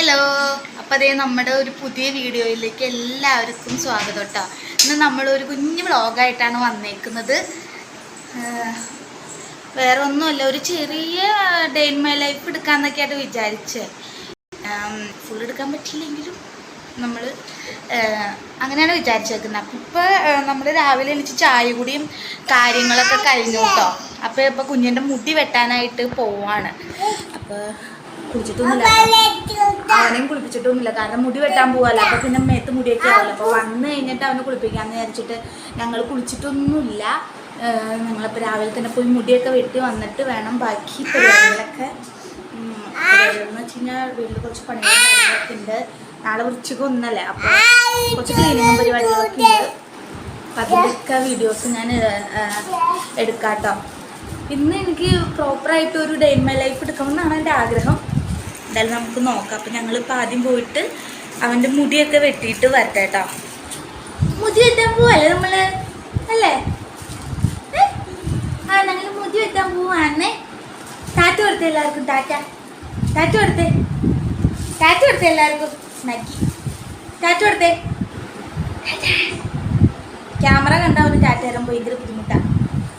Hello അപ്പോൾ അതേ നമ്മുടെ ഒരു പുതിയ വീഡിയോയിലേക്ക് എല്ലാവർക്കും സ്വാഗതം കേട്ടോ ഇന്ന് നമ്മളൊരു കുഞ്ഞു വ്ളോഗായിട്ടാണ് വന്നേക്കുന്നത്. വേറെ ഒന്നുമല്ല ഒരു ചെറിയ ഡേ ഇൻ മൈ ലൈഫ് എടുക്കാന്നൊക്കെയായിട്ട് വിചാരിച്ചേ. ഫുൾ എടുക്കാൻ പറ്റില്ലെങ്കിലും നമ്മൾ അങ്ങനെയാണ് വിചാരിച്ചേക്കുന്നത്. അപ്പം ഇപ്പോൾ നമ്മൾ രാവിലെ എണീച്ച് ചായ കുടിയും കാര്യങ്ങളൊക്കെ കഴിഞ്ഞു കേട്ടോ അപ്പോൾ ഇപ്പോൾ കുഞ്ഞിന്റെ മുടി വെട്ടാനായിട്ട് പോവാണ്. അപ്പോൾ കുളിച്ചിട്ടൊന്നുമില്ല കേട്ടോ. അവനെയും കുളിപ്പിച്ചിട്ടൊന്നുമില്ല. കാരണം മുടി വെട്ടാൻ പോവാല്ലോ. അപ്പൊ പിന്നെ മേത്ത് മുടിയൊക്കെ ആവല്ലോ അപ്പൊ വന്നു കഴിഞ്ഞിട്ട് അവനെ കുളിപ്പിക്കാന്ന് വിചാരിച്ചിട്ട് ഞങ്ങൾ കുളിച്ചിട്ടൊന്നുമില്ല. ഞങ്ങളിപ്പോൾ ഞങ്ങളിപ്പോ രാവിലെ തന്നെ പോയി മുടിയൊക്കെ വെട്ടി വന്നിട്ട് വേണം ബാക്കി പരിപാടികളൊക്കെ. എന്ന് വെച്ച് കഴിഞ്ഞാൽ വീട്ടിൽ കുറച്ച് പണികളൊക്കെ ഉണ്ട്. നാളെ വൃശ്ചികം ഒന്നല്ലേ. അപ്പൊ കുറച്ച് ക്ലീനിങ്ങും പരിപാടികളൊക്കെ ഉണ്ട്. അപ്പൊ വീഡിയോസ് ഞാൻ എടുക്കാട്ടോ. ഇന്ന് എനിക്ക് പ്രോപ്പറായിട്ട് ഒരു ഡേ ഇൻ മൈ ലൈഫ് എടുക്കണമെന്നാണ് എന്റെ ആഗ്രഹം. എന്തായാലും നമുക്ക് നോക്കാം. അപ്പം ഞങ്ങളിപ്പോൾ ആദ്യം പോയിട്ട് അവന്റെ മുടിയൊക്കെ വെട്ടിയിട്ട് വരട്ടെ കേട്ടോ മുടി വെട്ടാൻ പോവല്ലേ നമ്മൾ? അല്ലേ? ആ ഞങ്ങൾ മുടി വെട്ടാൻ പോവാന്നേ ടാറ്റ കൊടുത്തേ എല്ലാവർക്കും ടാറ്റ. ടാറ്റ കൊടുത്തേ. ടാറ്റ കൊടുത്തേ എല്ലാവർക്കും. നക്കി ടാറ്റ കൊടുത്തേ. ക്യാമറ കണ്ടാവുന്ന ടാറ്റ തരാൻ ഭയങ്കര ബുദ്ധിമുട്ടാണ്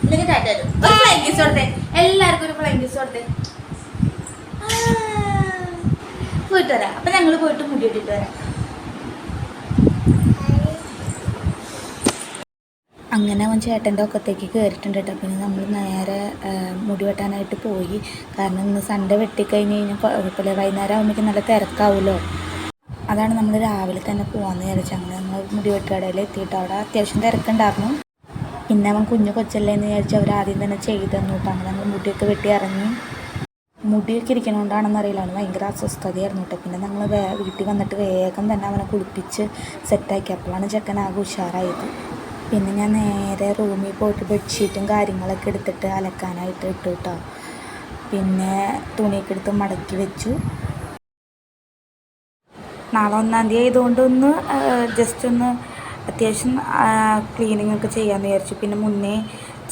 ഇല്ലെങ്കിൽ ടാറ്റ തരും. ഒരു ഫ്ലൈ കൊടുത്തേ എല്ലാവർക്കും ഒരു ഫ്ലൈങ് കിസ് കൊടുത്തേ ആ. പോയിട്ട് വരാം അപ്പം ഞങ്ങൾ പോയിട്ട് മുടി ഇട്ടിട്ട് വരാം. അങ്ങനെ അവൻ ചേട്ടന്റെ ഒക്കത്തേക്ക് കയറിയിട്ടുണ്ട് കേട്ടോ. പിന്നെ നമ്മൾ നേരെ മുടി വെട്ടാനായിട്ട് പോയി. കാരണം ഇന്ന് സൺഡേ വെട്ടിക്കഴിഞ്ഞ് കഴിഞ്ഞാൽ കുഴപ്പമില്ല വൈകുന്നേരം ആകുമ്പോഴേക്കും നല്ല തിരക്കാവുമല്ലോ അതാണ് നമ്മൾ രാവിലെ തന്നെ പോകാമെന്ന് വിചാരിച്ചത് അങ്ങനെ നമ്മൾ മുടി വെട്ടുകടയിൽ എത്തിയിട്ട് അവിടെ അത്യാവശ്യം തിരക്കുണ്ടായിരുന്നു. പിന്നെ അവൻ കുഞ്ഞു കൊച്ചല്ലേ എന്ന് വിചാരിച്ച് അവർ ആദ്യം തന്നെ ചെയ്തു തന്നു. കേട്ടോ അങ്ങനെ നമ്മൾ മുടിയൊക്കെ വെട്ടി ഇറങ്ങി. മുടിയൊക്കെ ഇരിക്കണോണ്ടാണെന്ന് അറിയില്ല. അവന് ഭയങ്കര അസ്വസ്ഥതയായിരുന്നു കേട്ടോ പിന്നെ നമ്മൾ വേ വീട്ടിൽ വന്നിട്ട് വേഗം തന്നെ അവനെ കുളിപ്പിച്ച് സെറ്റാക്കി അപ്പോഴാണ് ചെക്കൻ ആകെ ഉഷാറായത്. പിന്നെ ഞാൻ നേരെ റൂമിൽ പോയിട്ട് ബെഡ്ഷീറ്റും കാര്യങ്ങളൊക്കെ എടുത്തിട്ട് അലക്കാനായിട്ട് ഇട്ടു കേട്ടോ പിന്നെ തുണിയൊക്കെ എടുത്ത് മടക്കി വെച്ചു. നാളെ ഒന്നാം തീയതി ആയതുകൊണ്ട് ഒന്ന് ജസ്റ്റ് ഒന്ന് അത്യാവശ്യം ക്ലീനിങ് ഒക്കെ ചെയ്യാമെന്ന് വിചാരിച്ചു. പിന്നെ മുന്നേ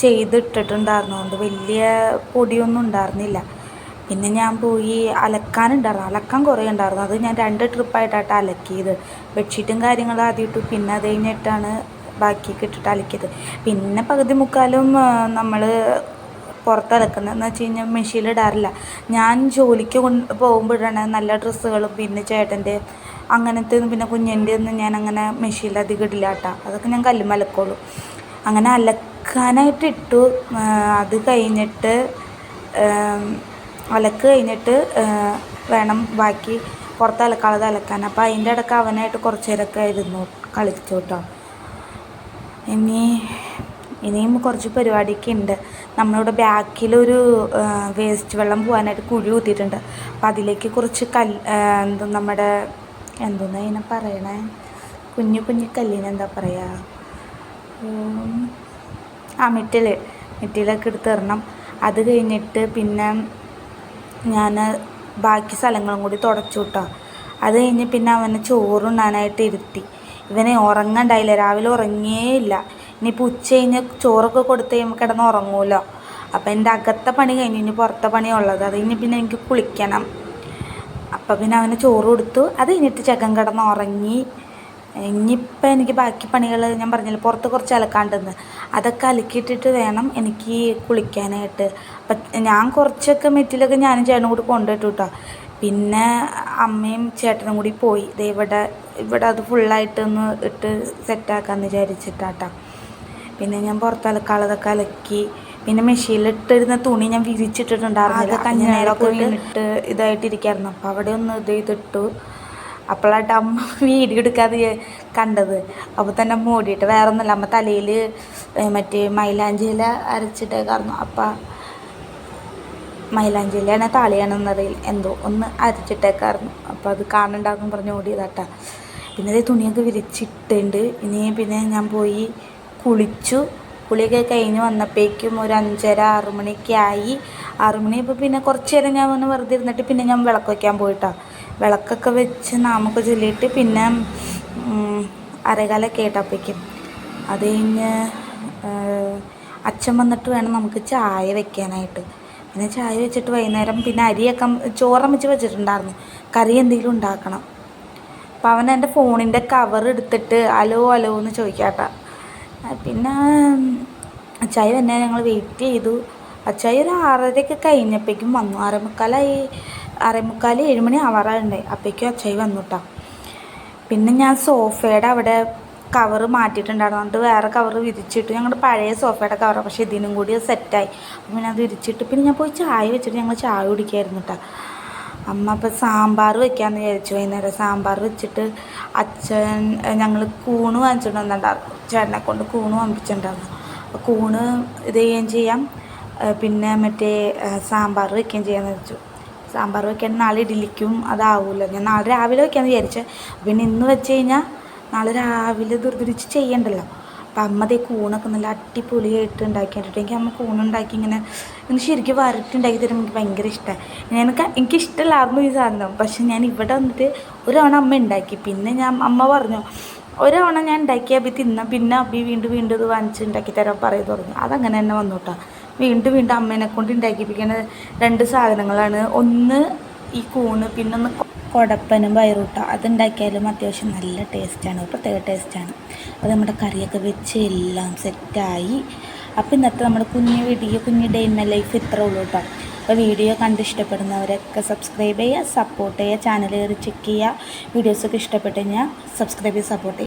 ചെയ്തിട്ടിട്ടുണ്ടായിരുന്നതുകൊണ്ട് വലിയ പൊടിയൊന്നും ഉണ്ടായിരുന്നില്ല. പിന്നെ ഞാൻ പോയി അലക്കാനുണ്ടായിരുന്നു. അലക്കാൻ കുറേ ഉണ്ടായിരുന്നു. അത് ഞാൻ രണ്ട് ട്രിപ്പായിട്ടാണ് അലക്കിയത്. ബെഡ്ഷീറ്റും കാര്യങ്ങളും ആദ്യം ഇട്ടു. പിന്നെ അത് കഴിഞ്ഞിട്ടാണ് ബാക്കിയൊക്കെ ഇട്ടിട്ട് അലക്കിയത്. പിന്നെ പകുതി മുക്കാലും നമ്മൾ പുറത്ത് അലക്കുന്നതെന്ന് വെച്ച് കഴിഞ്ഞാൽ മെഷീനിൽ ഇടാറില്ല. ഞാൻ ജോലിക്ക് കൊണ്ട് പോകുമ്പോഴാണ് നല്ല ഡ്രസ്സുകളും പിന്നെ ചേട്ടന്റെ അങ്ങനത്തെ പിന്നെ കുഞ്ഞിന്റെ ഒന്നും ഞാൻ അങ്ങനെ മെഷീനിൽ അധികം ഇടില്ല കേട്ടോ അതൊക്കെ ഞാൻ കല്ലുമ്മ അലക്കുള്ളൂ. അങ്ങനെ അലക്കാനായിട്ട് ഇട്ടു. അത് കഴിഞ്ഞിട്ട് അലക്ക് കഴിഞ്ഞിട്ട് വേണം ബാക്കി പുറത്ത് അലക്കാളത് അലക്കാൻ. അപ്പോൾ അതിന്റെ ഇടയ്ക്ക് അവനായിട്ട് കുറച്ച് നേരമൊക്കെ കളിച്ചു കേട്ടോ. ഇനി ഇനിയും കുറച്ച് പരിപാടിയൊക്കെ ഉണ്ട്. നമ്മളിവിടെ ബാക്കിലൊരു വേസ്റ്റ് വെള്ളം പോകാനായിട്ട് കുഴി ഊത്തിയിട്ടുണ്ട്. അപ്പം അതിലേക്ക് കുറച്ച് കല്ല് എന്തോ നമ്മുടെ എന്തോന്നാ ഇതിനെ പറയണേ? കുഞ്ഞു കുഞ്ഞു കല്ലിന് എന്താ പറയുക ആ മിറ്റിൽ മിറ്റിലൊക്കെ എടുത്ത് തരണം. അത് കഴിഞ്ഞിട്ട് പിന്നെ ഞാൻ ബാക്കി സ്ഥലങ്ങളും കൂടി തുടച്ചു കിട്ടാം അത് കഴിഞ്ഞ് പിന്നെ അവനെ ചോറുണ്ണാനായിട്ട് ഇരുത്തി. ഇവനെ ഉറങ്ങണ്ടായില്ല രാവിലെ ഉറങ്ങിയേ ഇല്ല. ഇനിയിപ്പോൾ ഉച്ച കഴിഞ്ഞ് ചോറൊക്കെ കൊടുത്ത് കഴിയുമ്പോൾ കിടന്ന് ഉറങ്ങുമല്ലോ അപ്പം എന്റെ അകത്തെ പണി കഴിഞ്ഞ് ഇനി പുറത്തെ പണിയുള്ളത് അത് കഴിഞ്ഞ് പിന്നെ എനിക്ക് കുളിക്കണം. അപ്പം പിന്നെ അവന് ചോറ് കൊടുത്തു. അത് കഴിഞ്ഞിട്ട് ചെക്കൻ കിടന്ന് ഉറങ്ങി. ഇനിയിപ്പോൾ എനിക്ക് ബാക്കി പണികൾ ഞാൻ പറഞ്ഞില്ല പുറത്ത് കുറച്ച് അലക്കാണ്ടെന്ന്. അതൊക്കെ അലക്കിയിട്ടിട്ട് വേണം എനിക്ക് കുളിക്കാനായിട്ട്. അപ്പം ഞാൻ കുറച്ചൊക്കെ മെറ്റിലൊക്കെ ഞാനും ചേട്ടനും കൂടി കൊണ്ടുപോയിട്ടു കേട്ടോ പിന്നെ അമ്മയും ചേട്ടനും കൂടി പോയി. ഇവിടെ ഇവിടെ അത് ഫുള്ളായിട്ടൊന്ന് ഇട്ട് സെറ്റാക്കാമെന്ന് വിചാരിച്ചിട്ടാട്ടോ. പിന്നെ ഞാൻ പുറത്ത് അലക്കാളതൊക്കെ അലക്കി പിന്നെ മെഷീനിലിട്ടിരുന്ന തുണി ഞാൻ വിരിച്ചിട്ടിട്ടുണ്ടായിരുന്നു. വിരിച്ചിട്ടിട്ടുണ്ടായിരുന്നില്ല കഞ്ഞനേരമൊക്കെ വീണിട്ട് ഇതായിട്ടിരിക്കായിരുന്നു. അപ്പോൾ അവിടെ ഒന്ന് ഇത് ചെയ്തിട്ടു. അപ്പോഴായിട്ട് അമ്മ വീഡിയോ എടുക്കാതെ കണ്ടത്. അപ്പോൾ തന്നെ മൂടിയിട്ട് വേറെ ഒന്നുമില്ല അമ്മ തലയിൽ മറ്റേ മൈലാഞ്ചിയില അരച്ചിട്ട് അരച്ചിട്ടേക്കായിരുന്നു അപ്പം മൈലാഞ്ചിയിലാണ് താളിയാണെന്നറിയില്ല എന്തോ ഒന്ന് അരച്ചിട്ടേക്കായിരുന്നു അപ്പോൾ അത് കാണണ്ടാകും പറഞ്ഞ് ഓടിയതാട്ടാ. പിന്നെ അതേ തുണിയൊക്കെ വിരിച്ചിട്ടുണ്ട്. ഇനി പിന്നെ ഞാൻ പോയി കുളിച്ചു. കുളിയൊക്കെ കഴിഞ്ഞ് വന്നപ്പോഴേക്കും ഒരു അഞ്ചര ആറ് മണിയൊക്കെ ആയി. ആറ് മണിയപ്പോൾ പിന്നെ കുറച്ച് നേരം ഞാൻ വന്ന് വെറുതെ ഇരുന്നിട്ട് പിന്നെ ഞാൻ വിളക്ക് വയ്ക്കാൻ പോയിട്ടാ. വിളക്കൊക്കെ വെച്ച് നാമൊക്കെ ചൊല്ലിയിട്ട് പിന്നെ അരകാലൊക്കെ ആയിട്ടപ്പോഴേക്കും അത് കഴിഞ്ഞ് അച്ഛൻ വന്നിട്ട് വേണം നമുക്ക് ചായ വെക്കാനായിട്ട്. പിന്നെ ചായ വെച്ചിട്ട് വൈകുന്നേരം പിന്നെ അരിയൊക്കെ ചോറമ്മച്ച് വെച്ചിട്ടുണ്ടായിരുന്നു. കറി എന്തെങ്കിലും ഉണ്ടാക്കണം. അപ്പോൾ അവൻ എന്റെ ഫോണിന്റെ കവർ എടുത്തിട്ട് അലോ അലോ എന്ന് ചോദിക്കാട്ട. പിന്നെ അച്ചായി തന്നെ ഞങ്ങൾ വെയിറ്റ് ചെയ്തു. അച്ചായി ഒരു ആറരയൊക്കെ കഴിഞ്ഞപ്പോഴേക്കും വന്നു. ആറേമുക്കാലായി. ആറേമുക്കാൽ ഏഴുമണി ആവാറുണ്ട് അപ്പോഴേക്കും അച്ചായി വന്നുട്ടാ. പിന്നെ ഞാൻ സോഫയുടെ അവിടെ കവർ മാറ്റിയിട്ടുണ്ടായിരുന്നു. എന്നിട്ട് വേറെ കവർ വിരിച്ചിട്ട് ഞങ്ങളുടെ പഴയ സോഫയുടെ കവറാണ് പക്ഷേ ഇതിനും കൂടി സെറ്റായി. അപ്പം പിന്നെ അത് വിരിച്ചിട്ട് പിന്നെ ഞാൻ പോയി ചായ വെച്ചിട്ട് ഞങ്ങൾ ചായ കുടിക്കായിരുന്നു കേട്ടോ അമ്മ അപ്പം സാമ്പാർ വെക്കാമെന്ന് വിചാരിച്ചു. വൈകുന്നേരം സാമ്പാർ വെച്ചിട്ട് അച്ഛൻ ഞങ്ങൾ കൂണ് വാങ്ങിച്ചിട്ട് വന്നിട്ടുണ്ടായിരുന്നു. ചേട്ടനെ കൊണ്ട് കൂണ് വാങ്ങിച്ചിട്ടുണ്ടായിരുന്നു കൂണ് ഇത് ചെയ്യുകയും ചെയ്യാം. പിന്നെ മറ്റേ സാമ്പാർ വെക്കുകയും ചെയ്യാമെന്ന് വെച്ചു സാമ്പാർ വെക്കാൻ നാളെ ഇഡ്ഡലിക്കും അതാവില്ല ഞാൻ നാളെ രാവിലെ വെക്കാമെന്ന് വിചാരിച്ചത് പിന്നെ ഇന്ന് വെച്ച് കഴിഞ്ഞാൽ നാളെ രാവിലെ ദുർദുരിച്ച് ചെയ്യണ്ടല്ലോ. അപ്പം അമ്മ ദേ കൂണൊക്കെ നല്ല അടിപൊളിയായിട്ട് ഉണ്ടാക്കിയിട്ടുണ്ട് എനിക്ക് അമ്മ കൂണുണ്ടാക്കി ഇങ്ങനെ ഇങ്ങനെ ശരിക്കും വരട്ടുണ്ടാക്കി തരുമ്പോൾ എനിക്ക് ഭയങ്കര ഇഷ്ടമാണ് എനിക്ക് എനിക്ക് ഇഷ്ടമല്ലായിരുന്നു ഈ സാധനം. പക്ഷെ ഞാൻ ഇവിടെ വന്നിട്ട് ഒരു തവണ അമ്മ ഉണ്ടാക്കി. പിന്നെ ഞാൻ അമ്മ പറഞ്ഞു ഒരവണ ഞാൻ ഉണ്ടാക്കി അബി തിന്ന. പിന്നെ അബി വീണ്ടും വീണ്ടും ഇത് വാങ്ങിച്ച് ഉണ്ടാക്കി തരാൻ പറയും തുടങ്ങി അതങ്ങനെ തന്നെ വന്നു കേട്ടോ. വീണ്ടും വീണ്ടും അമ്മേനെ കൊണ്ട് ഉണ്ടാക്കിപ്പിക്കുന്ന രണ്ട് സാധനങ്ങളാണ്. ഒന്ന് ഈ കൂണ് പിന്നെ ഒന്ന് കൊടപ്പനും പയറൂട്ട. അതുണ്ടാക്കിയാലും അത്യാവശ്യം നല്ല ടേസ്റ്റാണ്. പ്രത്യേക ടേസ്റ്റാണ്. അത് നമ്മുടെ കറിയൊക്കെ വെച്ച് എല്ലാം സെറ്റായി. അപ്പോൾ ഇന്നത്തെ നമ്മുടെ കുഞ്ഞു വീഡിയോ കുഞ്ഞു ഡേ ഇന്ന ലൈഫ് ഇത്ര ഉള്ളൂ കേട്ടോ. അപ്പോൾ വീഡിയോ കണ്ട് ഇഷ്ടപ്പെടുന്നവരൊക്കെ സബ്സ്ക്രൈബ് ചെയ്യുക സപ്പോർട്ട് ചെയ്യുക ചാനൽ കയറി ചെക്ക് ചെയ്യുക. വീഡിയോസൊക്കെ ഇഷ്ടപ്പെട്ട് കഴിഞ്ഞാൽ സബ്സ്ക്രൈബ് ചെയ്ത് സപ്പോർട്ട് ചെയ്യുക.